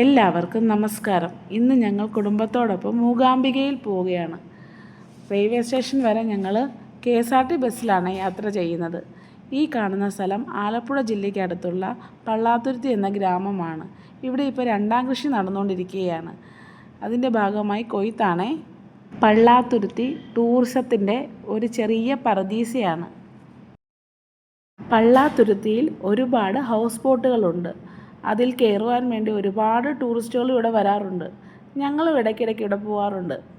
എല്ലാവർക്കും നമസ്കാരം. ഇന്ന് ഞങ്ങൾ കുടുംബത്തോടൊപ്പം മൂകാംബികയിൽ പോവുകയാണ്. റെയിൽവേ സ്റ്റേഷൻ വരെ ഞങ്ങൾ കെ എസ് ആർ ടി ബസ്സിലാണ് യാത്ര ചെയ്യുന്നത്. ഈ കാണുന്ന സ്ഥലം ആലപ്പുഴ ജില്ലയ്ക്ക് അടുത്തുള്ള പള്ളാത്തുരുത്തി എന്ന ഗ്രാമമാണ്. ഇവിടെ ഇപ്പോൾ രണ്ടാം കൃഷി നടന്നുകൊണ്ടിരിക്കുകയാണ്. അതിന്റെ ഭാഗമായി കൊയ്ത്താണേ. പള്ളാതുരുത്തി ടൂറിസത്തിന്റെ ഒരു ചെറിയ പറദീസയാണ് പള്ളാതുരുത്തിയിൽ ഒരുപാട് ഹൗസ് ബോട്ടുകളുണ്ട്. അതിൽ കയറുവാൻ വേണ്ടി ഒരുപാട് ടൂറിസ്റ്റുകൾ ഇവിടെ വരാറുണ്ട്. ഞങ്ങളും ഇടയ്ക്കിടയ്ക്ക് ഇവിടെ പോകാറുണ്ട്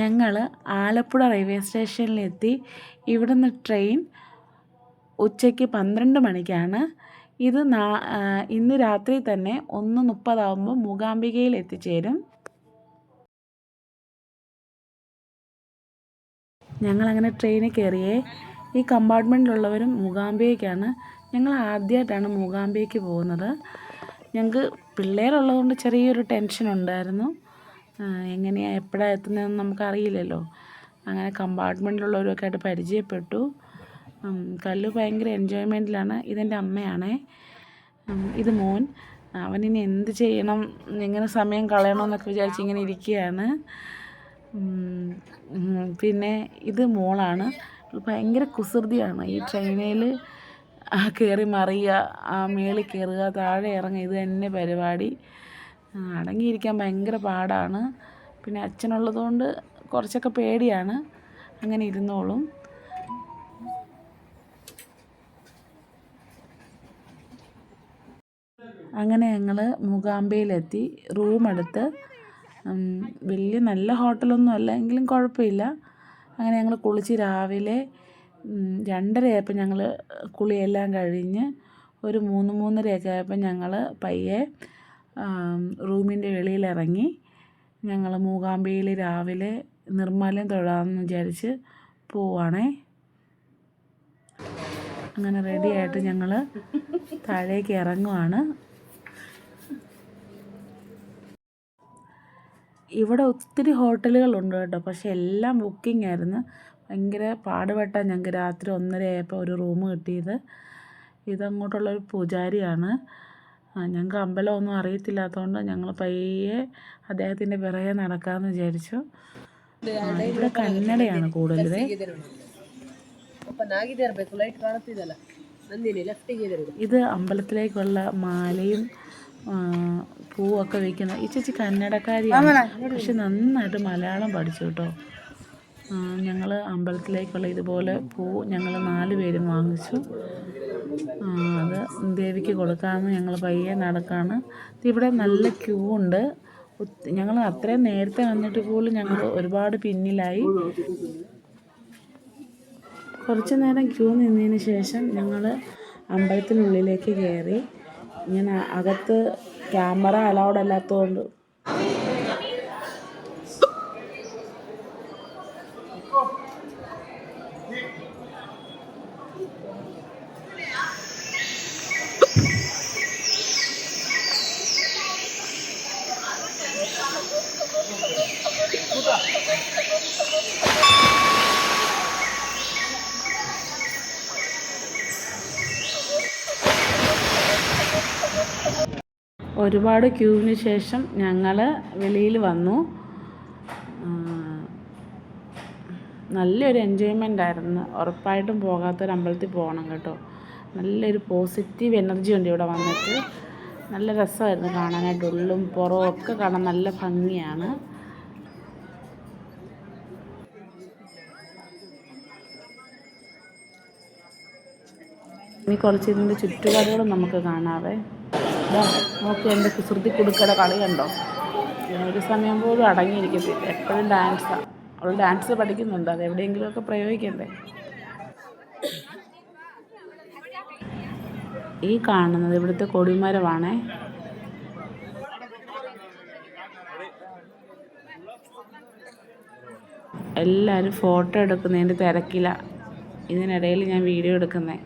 ഞങ്ങൾ ആലപ്പുഴ റെയിൽവേ സ്റ്റേഷനിലെത്തി ഇവിടുന്ന് ട്രെയിൻ ഉച്ചയ്ക്ക് പന്ത്രണ്ട് മണിക്കാണ്. ഇത് നാ ഇന്ന് രാത്രി തന്നെ ഒന്ന് മുപ്പതാവുമ്പോൾ മൂകാംബികയിൽ എത്തിച്ചേരും. ഞങ്ങളങ്ങനെ ട്രെയിനിൽ കയറിയേ ഈ കമ്പാർട്ട്മെന്റിലുള്ളവരും മൂകാംബികയ്ക്കാണ്. ഞങ്ങൾ ആദ്യമായിട്ടാണ് മൂകാംബികയ്ക്ക് പോകുന്നത്. ഞങ്ങൾക്ക് പിള്ളേരുള്ളതുകൊണ്ട് ചെറിയൊരു ടെൻഷൻ ഉണ്ടായിരുന്നു എങ്ങനെയാണ് എപ്പോഴാണ് എത്തുന്നതെന്ന് നമുക്കറിയില്ലല്ലോ. അങ്ങനെ കമ്പാർട്ട്മെന്റിലുള്ളവരൊക്കെ ആയിട്ട് പരിചയപ്പെട്ടു. കല്ലു ഭയങ്കര എൻജോയ്മെന്റിലാണ് ഇതെന്റെ അമ്മയാണേ. ഇത് മോൻ. അവനിനി എന്ത് ചെയ്യണം എങ്ങനെ സമയം കളയണമെന്നൊക്കെ വിചാരിച്ച് ഇങ്ങനെ ഇരിക്കുകയാണ്. പിന്നെ ഇത് മോളാണ്. ഭയങ്കര കുസൃതിയാണ്. ഈ ട്രെയിനിൽ കയറി മറിയുക ആ മേളിൽ കയറുക താഴെ ഇറങ്ങുക ഇത് തന്നെ പരിപാടി. അടങ്ങിയിരിക്കാൻ ഭയങ്കര പാടാണ്. പിന്നെ അച്ഛനുള്ളതുകൊണ്ട് കുറച്ചൊക്കെ പേടിയാണ്. അങ്ങനെ ഇരുന്നോളും. അങ്ങനെ ഞങ്ങൾ മൂകാംബയിലെത്തി. റൂമെടുത്ത് വലിയ നല്ല ഹോട്ടലൊന്നും അല്ല എങ്കിലും കുഴപ്പമില്ല. അങ്ങനെ ഞങ്ങൾ കുളിച്ച് രാവിലെ രണ്ടരയായപ്പോൾ ഞങ്ങൾ കുളിയെല്ലാം കഴിഞ്ഞ് ഒരു മൂന്ന് മൂന്നരയൊക്കെ ആയപ്പോൾ ഞങ്ങൾ പയ്യെ റൂമിന്റെ വെളിയിലിറങ്ങി ഞങ്ങൾ മൂകാംബികയിൽ രാവിലെ നിർമ്മാല്യം തൊഴാമെന്ന് വിചാരിച്ച് പോവാണേ. അങ്ങനെ റെഡിയായിട്ട് ഞങ്ങൾ താഴേക്ക് ഇറങ്ങുവാണ്. ഇവിടെ ഒത്തിരി ഹോട്ടലുകളുണ്ട് കേട്ടോ പക്ഷേ എല്ലാം ബുക്കിംഗ് ആയിരുന്നു. ഭയങ്കര പാടുപെട്ടാണ് ഞങ്ങൾക്ക് രാത്രി ഒന്നര ആയപ്പോൾ ഒരു റൂം കിട്ടിയത്. ഇതങ്ങോട്ടുള്ളൊരു പൂജാരിയാണ്. ഞങ്ങൾക്ക് അമ്പലമൊന്നും അറിയത്തില്ലാത്തതുകൊണ്ട് ഞങ്ങൾ പയ്യെ അദ്ദേഹത്തിന്റെ പിറകെ നടക്കാമെന്ന് വിചാരിച്ചു. ഇവിടെ കന്നഡയാണ് കൂടുതൽ ഇത് അമ്പലത്തിലേക്കുള്ള മാലയും പൂവൊക്കെ വയ്ക്കുന്ന ഈ ചേച്ചി കന്നഡക്കാരിയാണ് പക്ഷെ നന്നായിട്ട് മലയാളം പഠിച്ചു കേട്ടോ. ഞങ്ങൾ അമ്പലത്തിലേക്കുള്ള ഇതുപോലെ പൂ ഞങ്ങൾ നാല് പേരും വാങ്ങിച്ചു. അത് ദേവിക്ക് കൊടുക്കാമെന്ന് ഞങ്ങൾ പയ്യെ നടക്കാണ്. ഇവിടെ നല്ല ക്യൂ ഉണ്ട്. ഞങ്ങൾ അത്രയും നേരത്തെ വന്നിട്ട് പോലും ഞങ്ങൾ ഒരുപാട് പിന്നിലായി. കുറച്ച് നേരം ക്യൂ നിന്നതിന് ശേഷം ഞങ്ങൾ അമ്പലത്തിനുള്ളിലേക്ക് കയറി ഇങ്ങനെ അകത്ത് ക്യാമറ അലൗഡ് അല്ലാത്തതുകൊണ്ട് ഒരുപാട് ക്യൂവിന് ശേഷം ഞങ്ങൾ വെളിയിൽ വന്നു. നല്ലൊരു എൻജോയ്മെന്റ് ആയിരുന്നു. ഉറപ്പായിട്ടും പോകാത്തൊരു അമ്പലത്തിൽ പോകണം കേട്ടോ. നല്ലൊരു പോസിറ്റീവ് എനർജി ഉണ്ട് ഇവിടെ വന്നിട്ട്. നല്ല രസമായിരുന്നു കാണാനായിട്ട്. ഉള്ളും പുറവും ഒക്കെ കാണാൻ നല്ല ഭംഗിയാണ്. ഇനി കുറച്ച് ഇതിന്റെ ചുറ്റുപാടുകളും നമുക്ക് കാണാവേ. നോക്കി എന്റെ കുസൃതി കുടുക്കയുടെ കളി കണ്ടോ? ഒരു സമയം പോലും അടങ്ങിയിരിക്കത്തില്ല. എപ്പോഴും ഡാൻസാണ് അവൾ ഡാൻസ് പഠിക്കുന്നുണ്ട്. അത് എവിടെയെങ്കിലുമൊക്കെ പ്രയോഗിക്കണ്ടേ? ഈ കാണുന്നത് ഇവിടുത്തെ കൊടിമരമാണേ. എല്ലാവരും ഫോട്ടോ എടുക്കുന്നതിന്റെ തിരക്കില. ഇതിനിടയിൽ ഞാൻ വീഡിയോ എടുക്കുന്നത്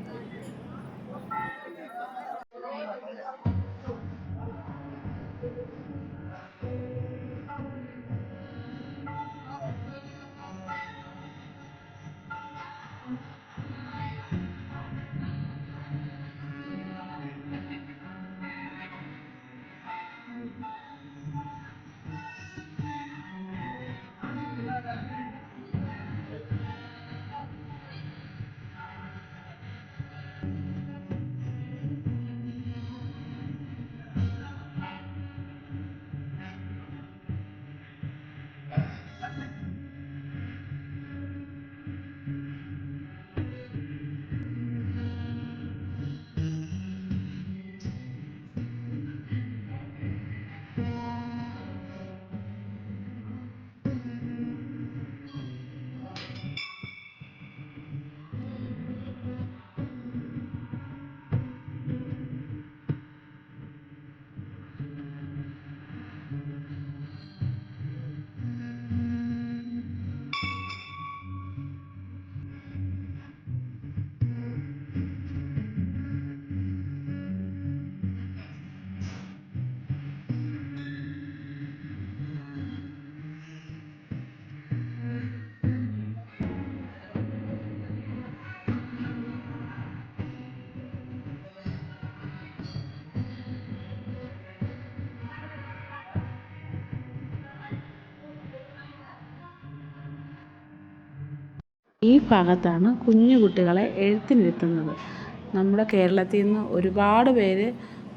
ഈ ഭാഗത്താണ് കുഞ്ഞു കുട്ടികളെ എഴുത്തിനിരുത്തുന്നത്. നമ്മുടെ കേരളത്തിൽ നിന്ന് ഒരുപാട് പേര്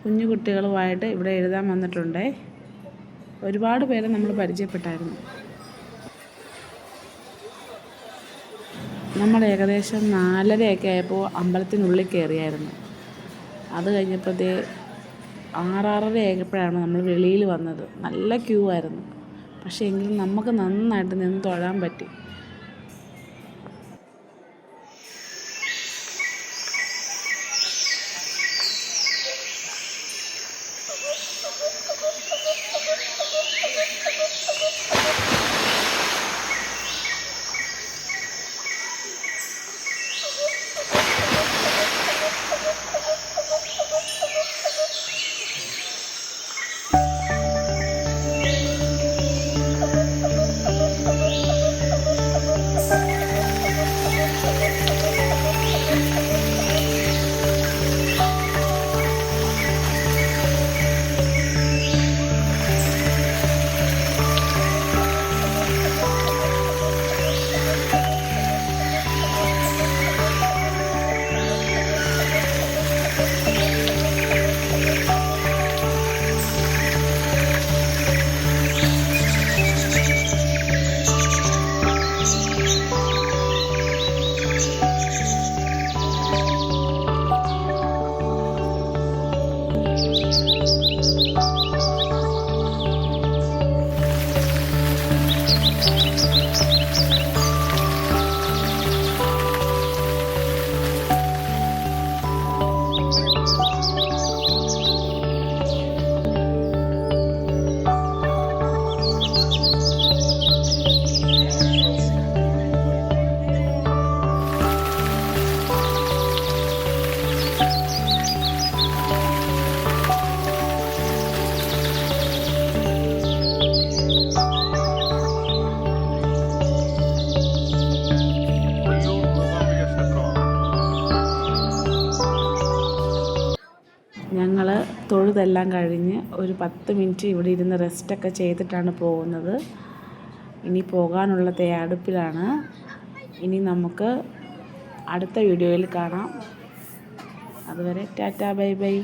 കുഞ്ഞു കുട്ടികളുമായിട്ട് ഇവിടെ എഴുതാൻ വന്നിട്ടുണ്ട്. ഒരുപാട് പേരെ നമ്മൾ പരിചയപ്പെട്ടായിരുന്നു. നമ്മൾ ഏകദേശം നാലരയൊക്കെ ആയപ്പോൾ അമ്പലത്തിനുള്ളിൽ കയറിയായിരുന്നു. അത് കഴിഞ്ഞപ്പോഴത്തേ ആറാറര ആയപ്പോഴാണ് നമ്മൾ വെളിയിൽ വന്നത്. നല്ല ക്യൂ ആയിരുന്നു. പക്ഷേ എങ്കിലും നമുക്ക് നന്നായിട്ട് നിന്ന് തൊഴാൻ പറ്റി. ഞങ്ങൾ തൊഴുതെല്ലാം കഴിഞ്ഞ് ഒരു പത്ത് മിനിറ്റ് ഇവിടെ ഇരുന്ന് റെസ്റ്റൊക്കെ ചെയ്തിട്ടാണ് പോകുന്നത്. ഇനി പോകാനുള്ള തയ്യാറെടുപ്പിലാണ്. ഇനി നമുക്ക് അടുത്ത വീഡിയോയിൽ കാണാം. അതുവരെ tata bye bye.